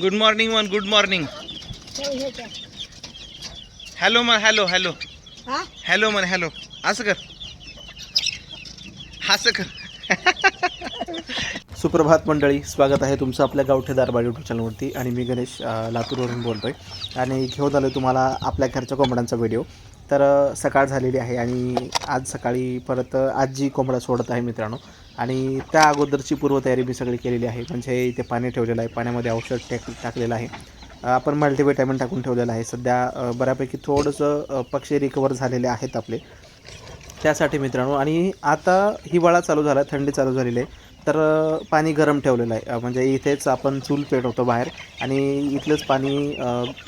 Good morning one good morning हे. Hello मन hello hello हा हॅलो मन हॅलो असं कर असं कर सुप्रभात मंडळी स्वागत आहे तुमचं आपल्या गावठी दारबाड यूट्यूब चॅनलवरती आणि मी गणेश लातूरवरून बोलतो आहे आणि घेऊन आलो तुम्हाला आपल्या घरच्या कोंबड्यांचा व्हिडिओ तर सकाळ झालेली आहे आणि आज सकाळी परत आजी कोंबडा सोडत आहे मित्रांनो. आणि त्या अगोदरची पूर्वतयारी मी सगळी केलेली आहे. म्हणजे इथे पाणी ठेवलेलं आहे. पाण्यामध्ये औषध टाक टाकलेलं आहे. आपण मल्टीव्हिटॅमिन टाकून ठेवलेलं आहे. सध्या बऱ्यापैकी थोडंसं पक्षी रिकवर झालेले आहेत आपले. त्यासाठी मित्रांनो आणि आता हिवाळा चालू झाला थंडी चालू झालेली आहे. तर पाणी गरम ठेवलेलं आहे. म्हणजे इथेच आपण चूल पेटवतो बाहेर. आणि इथलंच पाणी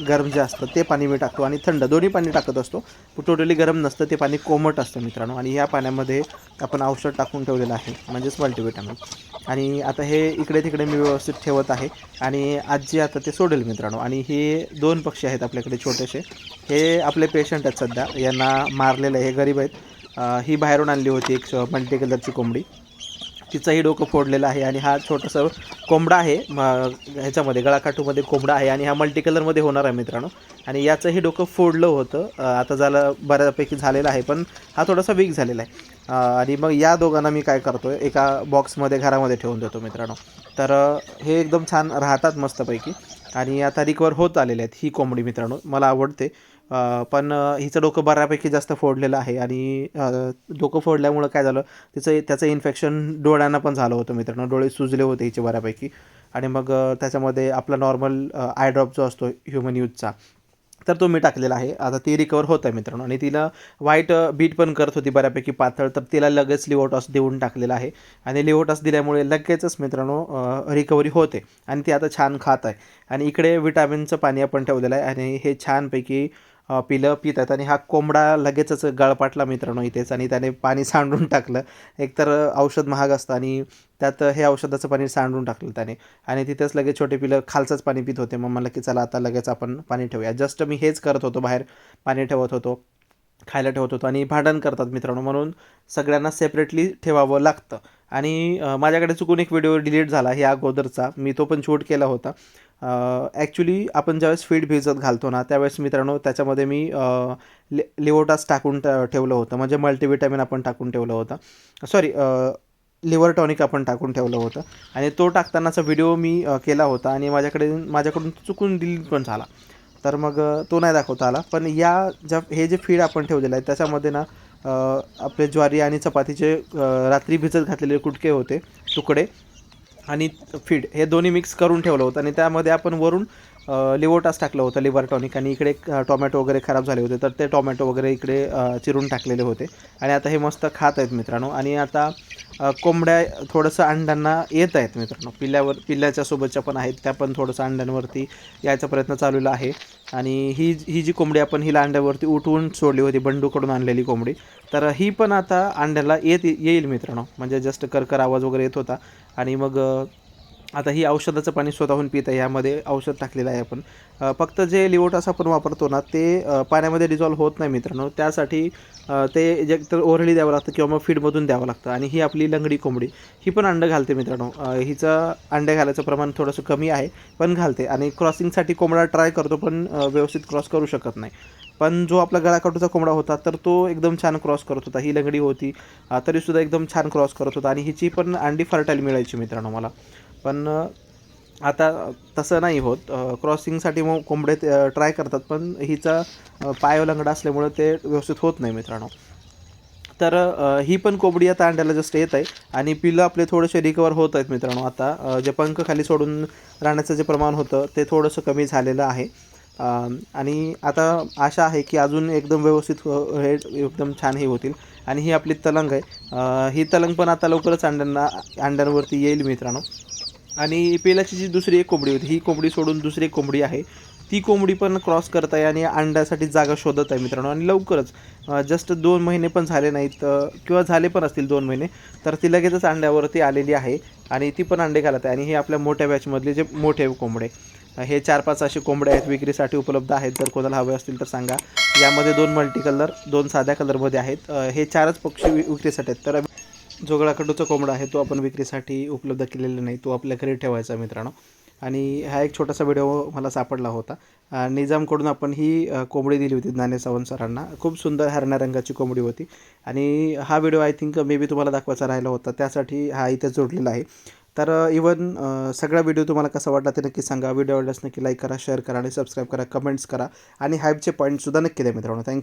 गरम जे असतं ते पाणी मी टाकतो. आणि थंड दोन्ही पाणी टाकत असतो. टोटली गरम नसतं ते पाणी कोमट असतं मित्रांनो. आणि या पाण्यामध्ये आपण औषध टाकून ठेवलेलं आहे म्हणजेच मल्टिव्हिटॅमिन आणि आता हे इकडे तिकडे मी व्यवस्थित ठेवत आहे. आणि आजी आता ते सोडेल मित्रांनो. आणि हे दोन पक्षी आहेत आपल्याकडे छोटेसे. हे आपले पेशंट आहेत सध्या. यांना मारलेलं आहे हे गरीब आहेत. ही बाहेरून आणली होती एक मल्टी कलरची कोंबडी. तिचंही डोकं फोडलेलं आहे आणि हा छोटंसं कोंबडा आहे. म ह्याच्यामध्ये गळाकाटूमध्ये कोंबडा आहे आणि हा मल्टी कलरमध्ये होणार आहे मित्रांनो. आणि याचंही डोकं फोडलं होतं. आता झालं बऱ्यापैकी झालेलं आहे पण हा थोडासा वीक झालेला आहे. आणि मग या दोघांना मी काय करतो एका बॉक्समध्ये घरामध्ये ठेवून देतो मित्रांनो. तर हे एकदम छान राहतात मस्तपैकी. आणि आता रिकवर होत आलेले आहेत ही कोंबडी मित्रांनो. मला आवडते. पण हिचं डोकं बऱ्यापैकी जास्त फोडलेलं आहे आणि डोकं फोडल्यामुळं काय झालं तिचं त्याचं इन्फेक्शन डोळ्यांना पण झालं होतं मित्रांनो. डोळे सुजले होते हिचे बऱ्यापैकी. आणि मग त्याच्यामध्ये आपला नॉर्मल आय ड्रॉप जो असतो ह्युमन यूजचा तर तो मी टाकलेला आहे. आता ती रिकवर होत आहे मित्रांनो. आणि तिला वाईट बीट पण करत होती बऱ्यापैकी पातळ तर तिला लगेच लिओटॉस देऊन टाकलेला आहे. आणि लिओटॉस दिल्यामुळे लगेचच मित्रांनो रिकव्हरी होते. आणि ती आता छान खात आहे. आणि इकडे विटॅमिनचं पाणी आपण ठेवलेलं आहे. आणि हे छानपैकी पिलं पित आहेत आणि हा कोंबडा लगेचच गळपाटला मित्रांनो इथेच आणि त्याने पाणी सांडून टाकलं. एकतर औषध महाग असतं आणि त्यात हे औषधाचं पाणी सांडून टाकलं त्याने. आणि तिथेच लगेच छोटे पिलं खालचंच पाणी पित होते. मग म्हणलं की चला आता लगेच आपण पाणी ठेवूया. जस्ट मी हेच करत होतो बाहेर पाणी ठेवत होतो खायला ठेवत होतो आणि भांडण करतात मित्रांनो म्हणून सगळ्यांना सेपरेटली ठेवावं लागतं. आणि माझ्याकडे चुकून एक व्हिडिओ डिलीट झाला ह्या अगोदरचा. मी तो पण शूट केला होता. ॲक्च्युली आपण ज्यावेळेस फीड भिजत घालतो ना त्यावेळेस मित्रांनो त्याच्यामध्ये मी ले लिओटास टाकून ट- ठेवलं होतं. म्हणजे मल्टीविटॅमिन आपण टाकून ठेवलं होतं. सॉरी लिव्हर टॉनिक आपण टाकून ठेवलं होतं. आणि तो टाकतानाचा व्हिडिओ मी केला होता आणि माझ्याकडे माझ्याकडून चुकून डिलीट पण झाला. तर मग तो नाही दाखवता आला. पण या ज्या हे जे फीड आपण ठेवलेलं आहे त्याच्यामध्ये ना आपले ज्वारी आणि चपातीचे रात्री भिजत घातलेले कुटके होते तुकडे आणि फीड हे दोन्ही मिक्स करून ठेवलं होतं आणि त्यामध्ये आपण वरून लिवोटास टाकलं होतं लिव्हर टॉनिक आणि इकडे टोमॅटो वगैरे खराब झाले होते तर ते टोमॅटो वगैरे इकडे चिरून टाकलेले होते आणि आता हे मस्त खात आहेत मित्रांनो आणि आता कोंबड्या थोडंसं अंड्यांना येत आहेत मित्रांनो पिल्ल्यावर पिल्ल्याच्या सोबतच्या पण आहेत त्या पण थोडंसं अंड्यांवरती यायचा प्रयत्न चालूला आहे. आणि ही ही जी कोंबडी आपण हिला अंड्यावरती उठवून सोडली होती बंडूकडून आणलेली कोंबडी तर ही पण आता अंड्याला येत येईल मित्रांनो. म्हणजे जस्ट करकर आवाज वगैरे येत होता. आणि मग आता ही औषधाचं पाणी स्वतःहून पित आहे यामध्ये औषध टाकलेलं आहे आपण. फक्त जे लिओटास आपण वापरतो ना ते पाण्यामध्ये डिझॉल्व होत नाही मित्रांनो. त्यासाठी ते जे तर ओरळी द्यावं लागतं किंवा मग फीडमधून द्यावं लागतं. आणि ही आपली लंगडी कोंबडी ही पण अंडं घालते मित्रांनो. हिचं अंडे घालायचं प्रमाण थोडंसं कमी आहे पण घालते. आणि क्रॉसिंगसाठी कोंबडा ट्राय करतो पण व्यवस्थित क्रॉस करू शकत नाही. पण जो आपला गळाकाठूचा कोंबडा होता तर तो एकदम छान क्रॉस करत होता. ही लंगडी होती तरीसुद्धा एकदम छान क्रॉस करत होता. आणि हिची पण अंडी फर्टाईल मिळायची मित्रांनो मला. पण आता तसं नाही होत. क्रॉसिंगसाठी मग कोंबडे ट्राय करतात पण हिचा पाय लंगडा असल्यामुळं ते व्यवस्थित होत नाही मित्रांनो. तर ही पण कोंबडी आता अंड्याला जस्ट येत आहे आणि पिलं आपले थोडेसे रिकवर होत आहेत मित्रांनो आता. जे पंख खाली सोडून राहण्याचं जे प्रमाण होतं ते थोडंसं कमी झालेलं आहे. आणि आता आशा आहे की अजून एकदम व्यवस्थित हे एकदम छान हे होतील. आणि ही आपली तलंग आहे. ही तलंग पण आता लवकरच अंड्यांना अंड्यांवरती येईल मित्रांनो. आणि पेलाची जी दुसरी एक कोंबडी होती ही कोंबडी सोडून दुसरी एक कोंबडी आहे. ती कोंबडी पण क्रॉस करत आहे आणि अंड्यासाठी जागा शोधत आहे मित्रांनो. आणि लवकरच जस्ट दोन महिने पण झाले नाहीत किंवा झाले पण असतील दोन महिने तर ती लगेचच अंड्यावरती आलेली आहे आणि ती पण अंडे घालत आहे. आणि हे आपल्या मोठ्या बॅचमधले जे मोठे कोंबडे हे चार पाच असे कोंबडे आहेत विक्रीसाठी उपलब्ध आहेत. जर कोणाला हवे असतील तर सांगा. यामध्ये दोन मल्टी कलर दोन साध्या कलरमध्ये आहेत. हे चारच पक्षी विक्रीसाठी आहेत. तर जो गळाकडूचा कोंबडा आहे तो आपण विक्रीसाठी उपलब्ध केलेला नाही तो आपल्या घरी ठेवायचा मित्रांनो. आणि हा एक छोटासा व्हिडिओ मला सापडला होता. निजामकडून आपण ही कोंबडी दिली होती नाणे सावंत सरांना. खूप सुंदर हरण्या रंगाची कोंबडी होती. आणि हा video I think maybe तुम्हाला दाखवायचा राहिला होता त्यासाठी हा इथे जोडलेला आहे. तर इवन सगळा व्हिडिओ तुम्हाला कसा वाटला ते नक्की सांगा. व्हिडिओ आवडल्यास नक्की लाईक करा शेअर करा आणि सबस्क्राईब करा कमेंट्स करा. आणि हाईपचे पॉईंटसुद्धा नक्की द्या मित्रांनो. थँक्यू